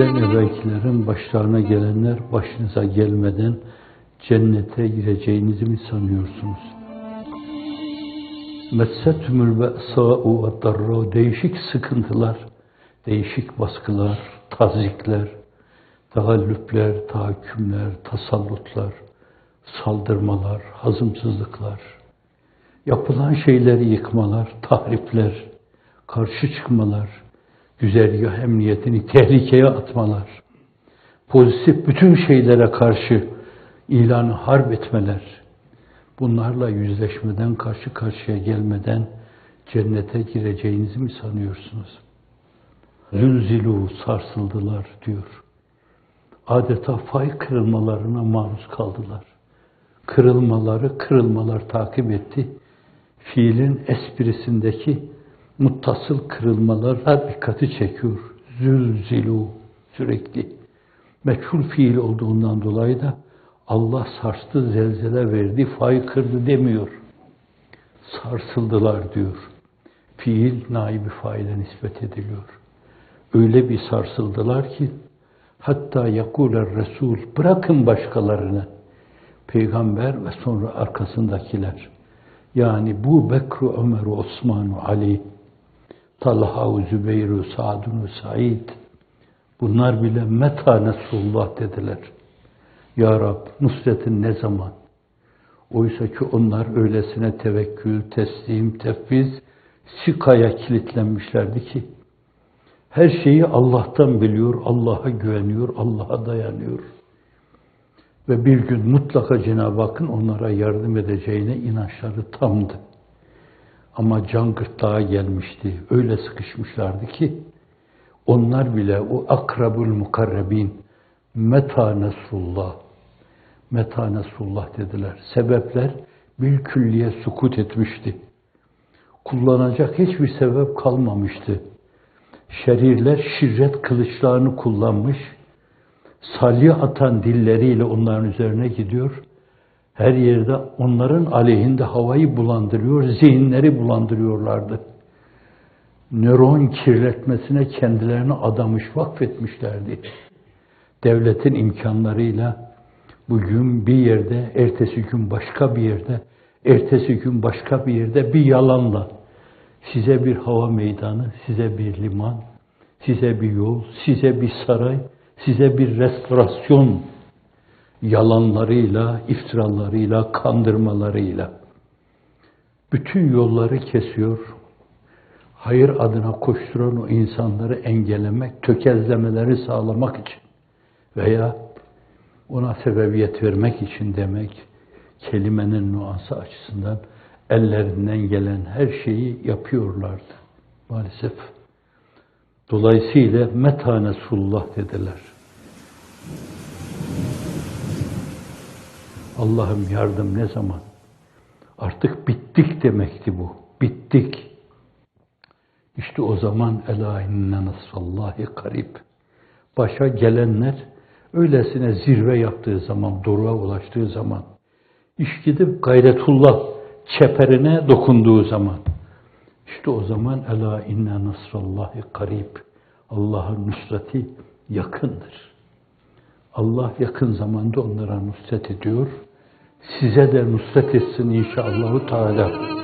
Sizden evvelkilerin başlarına gelenler başınıza gelmeden cennete gireceğinizi mi sanıyorsunuz? Messetümül be'sâ'u ve darra değişik sıkıntılar, değişik baskılar, tazikler, tagallüpler, tahakkümler, tasallutlar, saldırmalar, hazımsızlıklar, yapılan şeyleri yıkmalar, tahripler, karşı çıkmalar, güzergah emniyetini tehlikeye atmalar, pozitif bütün şeylere karşı ilanı harp etmeler, bunlarla yüzleşmeden, karşı karşıya gelmeden cennete gireceğinizi mi sanıyorsunuz? Zülzilu sarsıldılar diyor. Adeta fay kırılmalarına maruz kaldılar. Kırılmaları, kırılmalar takip etti. Fiilin esprisindeki muttasıl kırılmalara dikkati çekiyor. Zülzilu sürekli. Meçhul fiil olduğundan dolayı da Allah sarstı, zelzele verdi, fay kırdı demiyor. Sarsıldılar diyor. Fiil naibi faile nispet ediliyor. Öyle bir sarsıldılar ki hatta yakuler Resul bırakın başkalarını peygamber ve sonra arkasındakiler yani bu Bekru, Ömer, Osman, Ali Talha, Zübeyir, Sa'dun, Said bunlar bile meta Nesrullah dediler. Ya Rab nusretin ne zaman? Oysa ki onlar öylesine tevekkül, teslim, tefviz, sikaya kilitlenmişlerdi ki her şeyi Allah'tan biliyor, Allah'a güveniyor, Allah'a dayanıyor. Ve bir gün mutlaka Cenab-ı Hakk'ın onlara yardım edeceğine inançları tamdı. Ama can gırtlağa gelmişti. Öyle sıkışmışlardı ki onlar bile o akrabul mukarrebin meta nesrullah meta nesrullah dediler. Sebepler bir külliye sukut etmişti. Kullanacak hiçbir sebep kalmamıştı. Şerirler şirret kılıçlarını kullanmış, salya atan dilleriyle onların üzerine gidiyor. Her yerde onların aleyhinde havayı bulandırıyor, zihinleri bulandırıyorlardı. Nöron kirletmesine kendilerini adamış, vakfetmişlerdi. Devletin imkanlarıyla bugün bir yerde, ertesi gün başka bir yerde, ertesi gün başka bir yerde bir yalanla size bir hava meydanı, size bir liman, size bir yol, size bir saray, size bir restorasyon yalanlarıyla, iftiralarıyla, kandırmalarıyla bütün yolları kesiyor. Hayır adına koşturan o insanları engellemek, tökezlemeleri sağlamak için veya ona sebebiyet vermek için demek kelimenin nuansı açısından ellerinden gelen her şeyi yapıyorlardı maalesef. Dolayısıyla metanesullah dediler. Allah'ım yardım ne zaman? Artık bittik demekti bu. Bittik. İşte o zaman ela inne nasrallahi karib. Başa gelenler öylesine zirve yaptığı zaman, doruğa ulaştığı zaman, iş gidip gayretullah çeperine dokunduğu zaman, işte o zaman ela inne nasrallahi karib. Allah'ın nusreti yakındır. Allah yakın zamanda onlara nusret ediyor. Size de nusret etsin inşallahü teala.